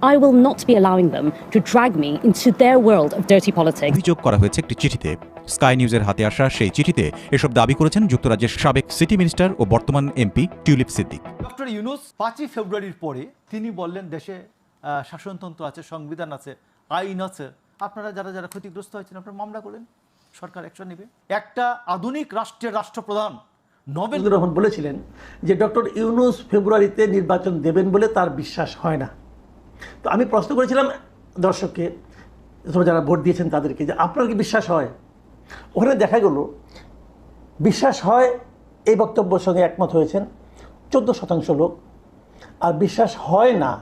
I will not be allowing them to drag me into their world of dirty politics. অভিযোগ করা হয়েছে একটি চিঠিতে। স্কাই নিউজের হাতে আসা সেই চিঠিতে এসব দাবি করেছেন যুক্তরাজ্যের সাবেক সিটি মিনিস্টার ও বর্তমান MP tulip Siddiq. Doctor Yunus পাঁচই ফেব্রুয়ারির পরে তিনি বললেন দেশে শাসনতন্ত্র আছে সংবিধান আছে আইন আছে। আপনারা যারা যারা ক্ষতিগ্রস্ত হয়েছেন আপনারা মামলা করেন। সরকার অ্যাকশন নেবে। একটা আধুনিক রাষ্ট্রের রাষ্ট্রপ্রধান নোবেল রহমান বলেছিলেন যে ডক্টর ইউনুস ফেব্রুয়ারিতে নির্বাচন দেবেন বলে তার বিশ্বাস হয় না। তো আমি প্রশ্ন করেছিলাম দর্শককে অথবা যারা ভোট দিয়েছেন তাদেরকে, যে আপনার কি বিশ্বাস হয়? ওখানে দেখা গেল, বিশ্বাস হয় এই বক্তব্যের সঙ্গে একমত হয়েছেন চোদ্দ শতাংশ লোক, আর বিশ্বাস হয় না,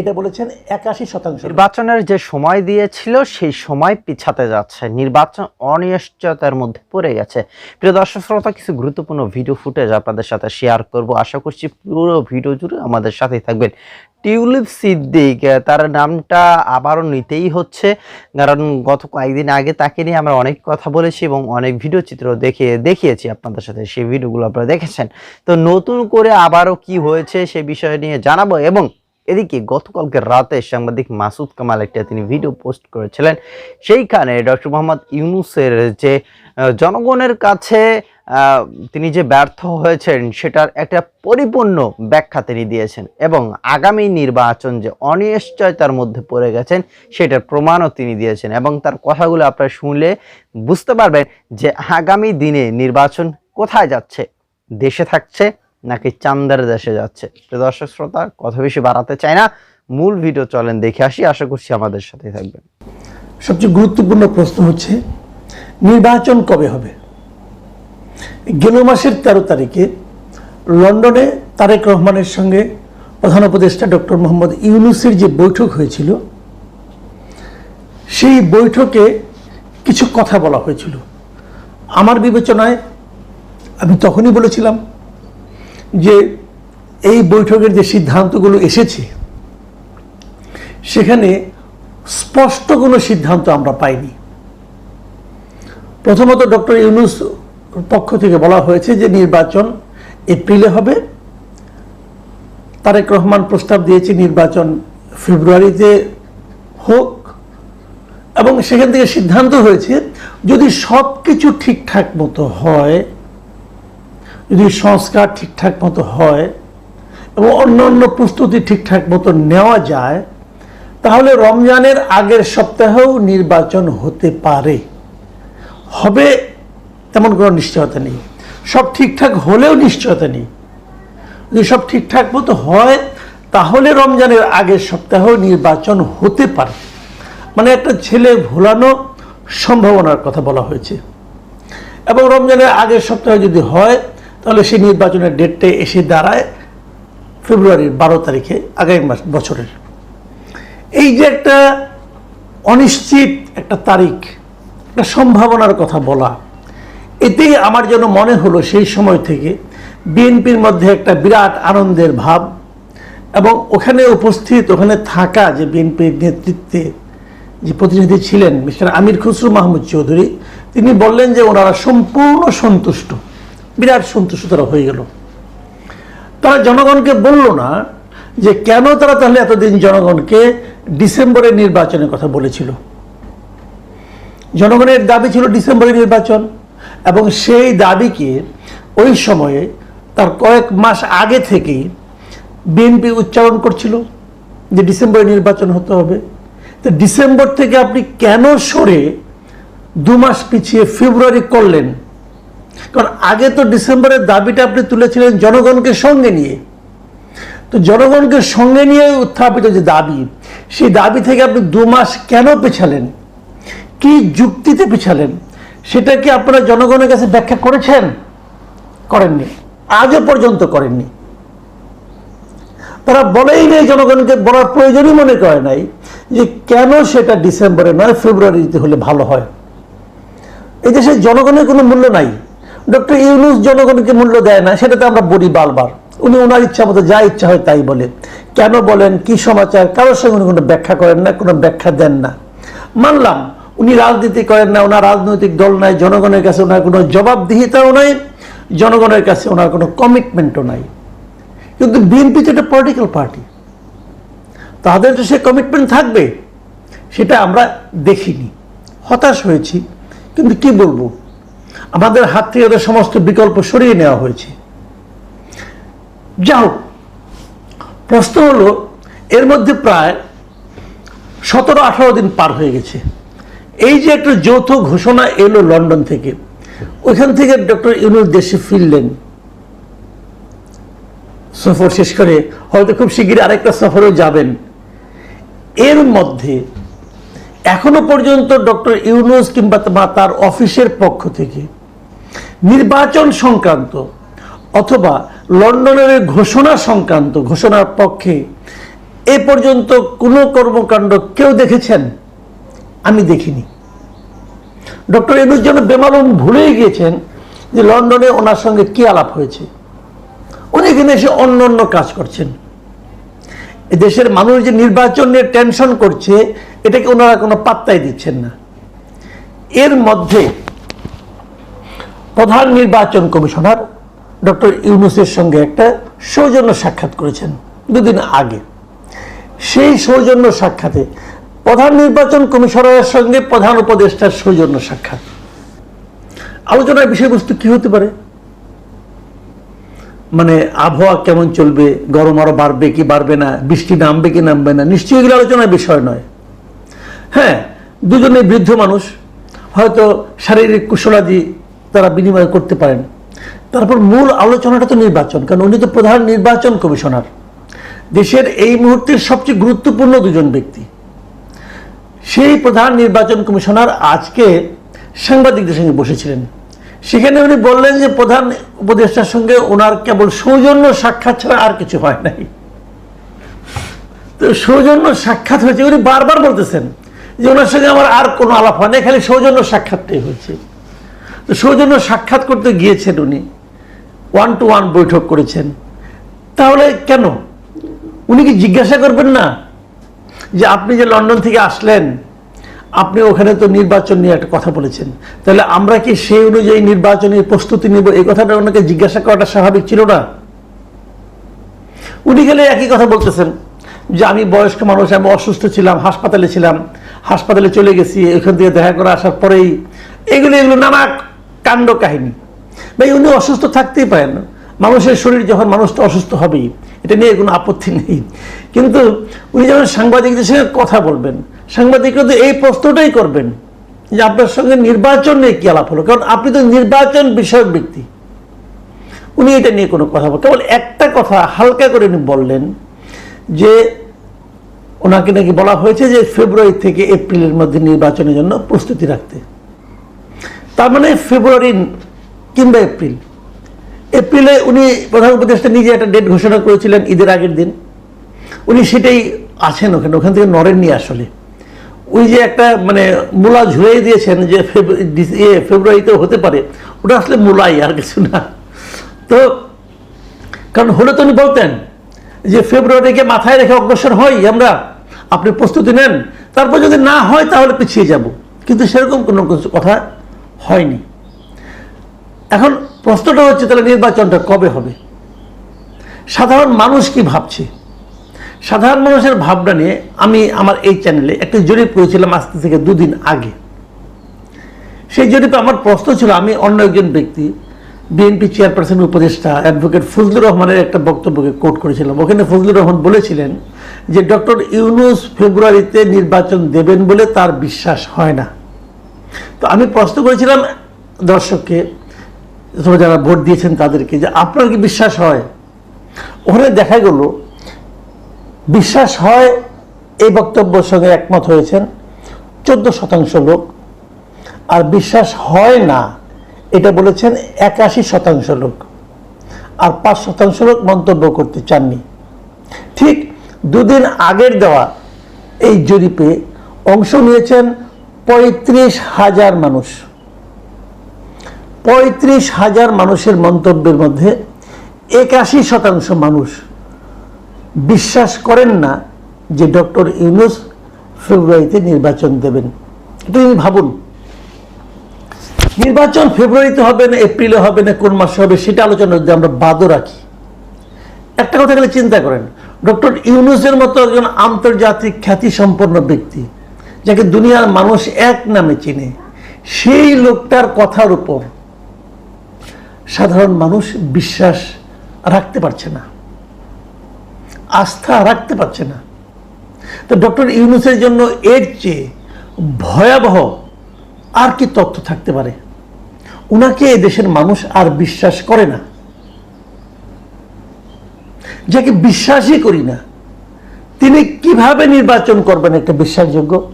এটা বলেছেন একাশি শতাংশ। নির্বাচনের যে সময় দিয়েছিল, সেই সময় পিছাতে যাচ্ছে। নির্বাচন অনিশ্চয়তার মধ্যে পড়ে গেছে। প্রিয় দর্শক শ্রোতা, কিছু গুরুত্বপূর্ণ ভিডিও ফুটেজ আপনাদের সাথে শেয়ার করব। আশা করছি পুরো ভিডিও জুড়ে আমাদের সাথেই থাকবেন। টিউলিপ সিদ্দিক তার নামটা আবারও নিতেই হচ্ছে, কারণ গত কয়েকদিন আগে তাকে নিয়ে আমরা অনেক কথা বলেছি এবং অনেক ভিডিও চিত্র দেখে, দেখিয়েছি আপনাদের সাথে। সেই ভিডিওগুলো আপনারা দেখেছেন। তো নতুন করে আবারও কি হয়েছে সে বিষয় নিয়ে জানাব এবং এদিকে গতকালকে রাতে সাংবাদিক মাসুদ কামাল একটা তিনি ভিডিও পোস্ট করেছিলেন। সেইখানে ডক্টর মোহাম্মদ ইউনুসের যে জনগণের কাছে তিনি যে ব্যর্থ হয়েছেন সেটার একটা পরিপূর্ণ ব্যাখ্যা তিনি দিয়েছেন এবং আগামী নির্বাচন যে অনিশ্চয়তার মধ্যে পড়ে গেছেন সেটার প্রমাণও তিনি দিয়েছেন এবং তার কথাগুলো আপনারা শুনলে বুঝতে পারবেন যে আগামী দিনে নির্বাচন কোথায় যাচ্ছে, দেশে থাকছে নাকি চান্দার দেশে যাচ্ছে? দর্শক, শ্রোতা, কথা বেশি বাড়াতে চাই না। মূল ভিডিও চলেন, দেখে আসি। আশা করছি আমাদের সাথে থাকবেন। সবচেয়ে গুরুত্বপূর্ণ প্রশ্ন হচ্ছে, নির্বাচন কবে হবে? গেল মাসের তেরো তারিখে লন্ডনে তারেক রহমানের সঙ্গে প্রধান উপদেষ্টা ডক্টর মোহাম্মদ ইউনুসের যে বৈঠক হয়েছিল, সেই বৈঠকে কিছু কথা বলা হয়েছিল। আমার বিবেচনায় আমি তখনই বলেছিলাম যে এই বৈঠকের যে সিদ্ধান্তগুলো এসেছে, সেখানে স্পষ্ট কোনো সিদ্ধান্ত আমরা পাইনি। প্রথমত ডক্টর ইউনুস পক্ষ থেকে বলা হয়েছে যে নির্বাচন এপ্রিলে হবে। তারেক রহমান প্রস্তাব দিয়েছে নির্বাচন ফেব্রুয়ারিতে হোক এবং সেখান থেকে সিদ্ধান্ত হয়েছে যদি সব কিছু ঠিকঠাক মতো হয় যদি সংস্কার ঠিকঠাক মতো হয় এবং অন্য অন্য প্রস্তুতি ঠিকঠাক মতো নেওয়া যায়, তাহলে রমজানের আগের সপ্তাহেও নির্বাচন হতে পারে। হবে তেমন কোনো নিশ্চয়তা নেই। সব ঠিকঠাক হলেও নিশ্চয়তা নেই। যদি সব ঠিকঠাক মতো হয়, তাহলে রমজানের আগের সপ্তাহেও নির্বাচন হতে পারে। মানে একটা ছেলে ভোলানো সম্ভাবনার কথা বলা হয়েছে। এবং রমজানের আগের সপ্তাহে যদি হয় তাহলে সেই নির্বাচনের ডেটটা এসে দাঁড়ায় ফেব্রুয়ারির বারো তারিখে, আগামী মাস, বছরের। এই যে একটা অনিশ্চিত একটা তারিখ, একটা সম্ভাবনার কথা বলা, এতেই আমার যেন মনে হলো সেই সময় থেকে বিএনপির মধ্যে একটা বিরাট আনন্দের ভাব এবং ওখানে উপস্থিত, ওখানে থাকা যে বিএনপির নেতৃত্বে যে প্রতিনিধি ছিলেন মিস্টার আমির খুসরু মাহমুদ চৌধুরী, তিনি বললেন যে ওনারা সম্পূর্ণ সন্তুষ্ট। বিরাট সন্তুষ্ট তারা হয়ে গেল। তারা জনগণকে বলল না যে কেন তারা তাহলে এতদিন জনগণকে ডিসেম্বরের নির্বাচনের কথা বলেছিল। জনগণের দাবি ছিল ডিসেম্বরের নির্বাচন এবং সেই দাবিকে ওই সময়ে তার কয়েক মাস আগে থেকেই বিএনপি উচ্চারণ করছিল যে ডিসেম্বরে নির্বাচন হতে হবে। তো ডিসেম্বর থেকে আপনি কেন সরে দু মাস পিছিয়ে ফেব্রুয়ারি করলেন? কারণ আগে তো ডিসেম্বরের দাবিটা আপনি তুলেছিলেন জনগণকে সঙ্গে নিয়ে। তো জনগণকে সঙ্গে নিয়ে উত্থাপিত যে দাবি, সেই দাবি থেকে আপনি দু মাস কেন পেছালেন? কি যুক্তিতে পেছালেন? সেটা কি আপনারা জনগণের কাছে ব্যাখ্যা করেছেন? করেননি। আজও পর্যন্ত করেননি। তারা বলেই নেই জনগণকে বলার প্রয়োজনই মনে করে নাই যে কেন সেটা ডিসেম্বরে নয় ফেব্রুয়ারিতে হলে ভালো হয়। এই দেশের জনগণের কোনো মূল্য নাই। ডক্টর ইউনুস জনগণকে মূল্য দেয় না সেটা তো আমরা বলি বারবার উনি ওনার ইচ্ছা মতো যা ইচ্ছা হয় তাই বলে। কেন বলেন, কি সমাচার? কারোর সঙ্গে উনি কোনো ব্যাখ্যা করেন না, কোনো ব্যাখ্যা দেন না। মানলাম, উনি রাজনীতি করেন না ওনার রাজনৈতিক দল নাই, জনগণের কাছে ওনার কোনো জবাবদিহিতাও নাই, জনগণের কাছে ওনার কোনো কমিটমেন্টও নাই। কিন্তু বিএনপি তো একটা পলিটিক্যাল পার্টি তাদের তো সে কমিটমেন্ট থাকবে, সেটা আমরা দেখিনি। হতাশ হয়েছি, কিন্তু কি বলব? আমাদের হাত থেকে ওদের সমস্ত বিকল্প সরিয়ে নেওয়া হয়েছে। যাও প্রশ্ন হলো, এর মধ্যে প্রায় সতেরো আঠারো দিন পার হয়ে গেছে। এই যে একটা যৌথ ঘোষণা এলো লন্ডন থেকে, ওইখান থেকে ডক্টর ইউনুস দেশে ফিরলেন। সফর শেষ করে হয়তো খুব শিগগির আরেকটা সফরেও যাবেন। এর মধ্যে এখনও পর্যন্ত ডক্টর ইউনুস কিংবা তার অফিসের পক্ষ থেকে নির্বাচন সংক্রান্ত অথবা লন্ডনের ঘোষণা সংক্রান্ত ঘোষণার পক্ষে এ পর্যন্ত কোনো কর্মকাণ্ড কেউ দেখেছেন? আমি দেখিনি। ডক্টর ইউনুস যেন বেমালুম ভুলেই গিয়েছেন যে লন্ডনে ওনার সঙ্গে কি আলাপ হয়েছে। উনি এখানে এসে অন্য অন্য কাজ করছেন। দেশের মানুষ যে নির্বাচন নিয়ে টেনশন করছে এটাকে ওনারা কোনো পাত্তাই দিচ্ছেন না। এর মধ্যে প্রধান নির্বাচন কমিশনার ডক্টর ইউনুসের সঙ্গে একটা সৌজন্য সাক্ষাৎ করেছেন দুদিন আগে। সেই সৌজন্য সাক্ষাতে প্রধান নির্বাচন কমিশনারের সঙ্গে প্রধান উপদেষ্টার সৌজন্য সাক্ষাৎ। আলোচনার বিষয়বস্তু কি হতে পারে? মানে আবহাওয়া কেমন চলবে, গরম আরও বাড়বে কি বাড়বে না, বৃষ্টি নামবে কি নামবে না, নিশ্চয়ই এগুলো আলোচনার বিষয় নয়। হ্যাঁ দুজনে বৃদ্ধ মানুষ, হয়তো শারীরিক কুশলাদি তারা বিনিময় করতে পারেন। তারপর মূল আলোচনাটা তো নির্বাচন, কারণ উনি তো প্রধান নির্বাচন কমিশনার। দেশের এই মুহূর্তের সবচেয়ে গুরুত্বপূর্ণ দুজন ব্যক্তি। সেই প্রধান নির্বাচন কমিশনার আজকে সাংবাদিকদের সঙ্গে বসেছিলেন। সেখানে উনি বললেন যে, প্রধান উপদেষ্টার সঙ্গে ওনার কেবল সৌজন্য সাক্ষাৎ ছাড়া আর কিছু হয় নাই। তো সৌজন্য সাক্ষাৎ হয়েছে, উনি বারবার বলতেছেন যে সঙ্গে আমার আর কোনো আলাপ হয় না। খালি সৌজন্য সাক্ষাৎটাই হয়েছে। তো সৌজন্য সাক্ষাৎ করতে গিয়েছেন উনি। ওয়ান টু ওয়ান বৈঠক করেছেন। তাহলে কেন? উনি কি জিজ্ঞাসা করবেন না? যে আপনি যে লন্ডন থেকে আসলেন, আপনি ওখানে তো নির্বাচন নিয়ে একটা কথা বলেছেন। তাহলে আমরা কি সেই অনুযায়ী নির্বাচনের প্রস্তুতি নিব? এই কথাটা ওনাকে জিজ্ঞাসা করাটা স্বাভাবিক ছিল না। উনি গেলে একই কথা বলতেছেন যে আমি বয়স্ক মানুষ, আমি অসুস্থ ছিলাম, হাসপাতালে ছিলাম। হাসপাতালে চলে গেছি ওইখান থেকে দেখা করে আসার পরেই এগুলো এগুলো নানা কাণ্ড কাহিনী। ভাই, উনি অসুস্থ থাকতেই পারেন মানুষের শরীর যখন মানুষটা অসুস্থ হবেই, এটা নিয়ে কোনো আপত্তি নেই। কিন্তু উনি যখন সাংবাদিকদের সঙ্গে কথা বলবেন, সাংবাদিকরা তো এই প্রশ্নটাই করবেন যে আপনার সঙ্গে নির্বাচন নিয়ে কী আলাপ হলো? কারণ আপনি তো নির্বাচন বিষয়ক ব্যক্তি। উনি এটা নিয়ে কোনো কথা বল কেবল একটা কথা হালকা করে উনি বললেন যে ওনাকে নাকি বলা হয়েছে যে ফেব্রুয়ারি থেকে এপ্রিলের মধ্যে নির্বাচনের জন্য প্রস্তুতি রাখতে। তার মানে ফেব্রুয়ারি কিংবা এপ্রিল। এপ্রিলে উনি প্রধান উপদেষ্টা নিজে একটা ডেট ঘোষণা করেছিলেন ঈদের আগের দিন। উনি সেটাই আছেন ওখানে, ওখান থেকে নড়েননি আসলে। ওই যে একটা মানে মূলা ঝুলিয়ে দিয়েছেন যে ইয়ে ফেব্রুয়ারিতেও হতে পারে, ওটা আসলে মূলাই আর কিছু না। তো কারণ হলে তো উনি বলতেন যে ফেব্রুয়ারিকে মাথায় রেখে অগ্রসর হই আমরা। আপনি প্রস্তুতি নেন, তারপর যদি না হয় তাহলে পিছিয়ে যাব। কিন্তু সেরকম কোনো কিছু কথা হয়নি। এখন প্রশ্নটা হচ্ছে তাহলে নির্বাচনটা কবে হবে? সাধারণ মানুষ কি ভাবছে? সাধারণ মানুষের ভাবনা নিয়ে আমি আমার এই চ্যানেলে একটা জরিপ করেছিলাম আজকে থেকে দুদিন আগে। সেই জরিপে আমার প্রশ্ন ছিল, আমি অন্য একজন ব্যক্তি বিএনপি চেয়ারপারসন উপদেষ্টা অ্যাডভোকেট ফজলুর রহমানের একটা বক্তব্যকে কোট করেছিলাম। ওখানে ফজলুর রহমান বলেছিলেন যে, ডক্টর ইউনুস ফেব্রুয়ারিতে নির্বাচন দেবেন বলে তার বিশ্বাস হয় না। তো আমি প্রশ্ন করেছিলাম দর্শককে, অথবা যারা ভোট দিয়েছেন তাদেরকে, যে আপনার কি বিশ্বাস হয়? ওখানে দেখা গেল, বিশ্বাস হয় এই বক্তব্যের সঙ্গে একমত হয়েছেন চোদ্দ শতাংশ লোক। আর বিশ্বাস হয় না এটা বলেছেন একাশি শতাংশ লোক। আর পাঁচ শতাংশ লোক মন্তব্য করতে চাননি। ঠিক দুদিন আগের দেওয়া এই জরিপে অংশ নিয়েছেন পঁয়ত্রিশ হাজার মানুষ। পঁয়ত্রিশ হাজার মানুষের মন্তব্যের মধ্যে একাশি শতাংশ মানুষ বিশ্বাস করেন না যে ডক্টর ইউনুস ফেব্রুয়ারিতে নির্বাচন দেবেন। এটা তিনি ভাবুন। নির্বাচন ফেব্রুয়ারিতে হবে না, এপ্রিলে হবে না, কোন মাসে হবে সেটা আলোচনা যদি আমরা বাদও রাখি। একটা কথা গেলে চিন্তা করেন, ডক্টর ইউনুসের মতো একজন আন্তর্জাতিক খ্যাতিসম্পন্ন ব্যক্তি, যাকে দুনিয়ার মানুষ এক নামে চিনে, সেই লোকটার কথার উপর সাধারণ মানুষ বিশ্বাস রাখতে পারছে না, আস্থা রাখতে পারছে না। তো ডক্টর ইউনুসের জন্য এর চেয়ে ভয়াবহ আর কি তথ্য থাকতে পারে? উনাকে দেশের মানুষ আর বিশ্বাস করে না। যাকে বিশ্বাসই করি না, তিনি কীভাবে নির্বাচন করবেন একটা বিশ্বাসযোগ্য?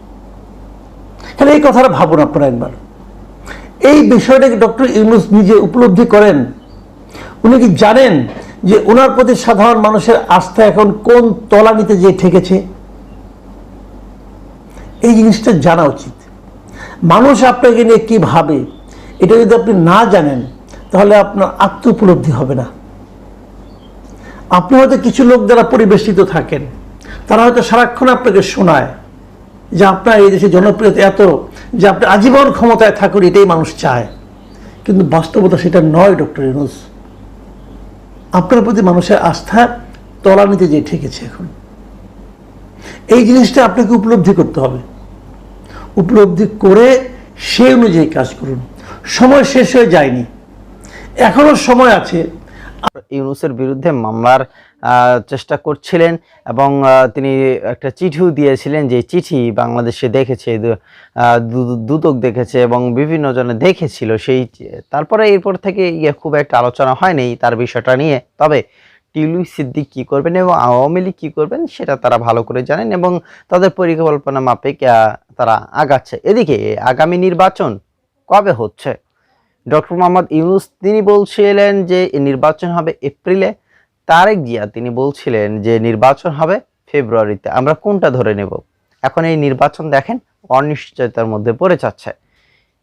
তাহলে এই কথাটা ভাবুন আপনারা একবার। এই বিষয়টাকে ডক্টর ইউনুস নিজে উপলব্ধি করেন। উনি কি জানেন যে ওনার প্রতি সাধারণ মানুষের আস্থা এখন কোন তলানিতে যে ঠেকেছে? এই জিনিসটা জানা উচিত। মানুষ আপনাকে নিয়ে কি ভাবে, এটা যদি আপনি না জানেন, তাহলে আপনার আত্ম উপলব্ধি হবে না। আপনি হয়তো কিছু লোক যারা পরিবেষ্টিত থাকেন, তারা হয়তো সারাক্ষণ আপনাকে শোনায় যে আপনার এই দেশে জনপ্রিয়তা এত, যে আপনি আজীবন ক্ষমতায় থাকুন, এটাই মানুষ চায়। কিন্তু বাস্তবতা সেটা নয়, ডক্টর ইউনুস। আপনার প্রতি মানুষের আস্থা তলানিতে যে ঠেকেছে এখন। এই জিনিসটা আপনাকে উপলব্ধি করতে হবে। উপলব্ধি করে সেই অনুযায়ী কাজ করুন। সময় শেষ হয়ে যায়নি। এখনও সময় আছে। ইউনুসের বিরুদ্ধে মামলার চেষ্টা করছিলেন এবং তিনি একটা চিঠিও দিয়েছিলেন যে চিঠি বাংলাদেশে দেখেছে দুদক দেখেছে এবং বিভিন্ন জনে দেখেছিল সেই, তারপরে এরপর থেকে ইয়ে খুব একটা আলোচনা হয়নি তার বিষয়টা নিয়ে। তবে টিলু সিদ্দিক কি করবেন এবং আওয়ামী লীগ কি করবেন, সেটা তারা ভালো করে জানেন এবং তাদের পরিকল্পনা মাফিক তারা আগাচ্ছে। এদিকে আগামী নির্বাচন কবে হচ্ছে? ডক্টর মোহাম্মদ ইউনুস তিনি বলছিলেন যে নির্বাচন হবে এপ্রিলে, তারেক জিয়া তিনি বলছিলেন যে নির্বাচন হবে ফেব্রুয়ারিতে। আমরা কোনটা ধরে নেব? এখন এই নির্বাচন দেখেন অনিশ্চয়তার মধ্যে পড়ে যাচ্ছে।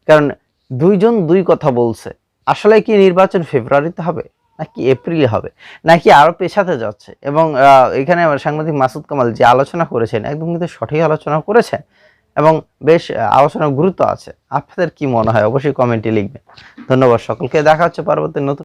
কারণ দুইজন দুই কথা বলছে। আসলে কি নির্বাচন ফেব্রুয়ারিতে হবে? নাকি এপ্রিলে হবে, নাকি আরও পেছাতে যাচ্ছে? এবং এখানে সাংবাদিক মাসুদ কামাল যে আলোচনা করেছেন, একদম কিন্তু সঠিক আলোচনা করেছেন এবং বেশ আলোচনার গুরুত্ব আছে। আপনাদের কি মনে হয়? অবশ্যই কমেন্টে লিখবেন। ধন্যবাদ সকলকে। দেখা হচ্ছে পরবর্তী নতুন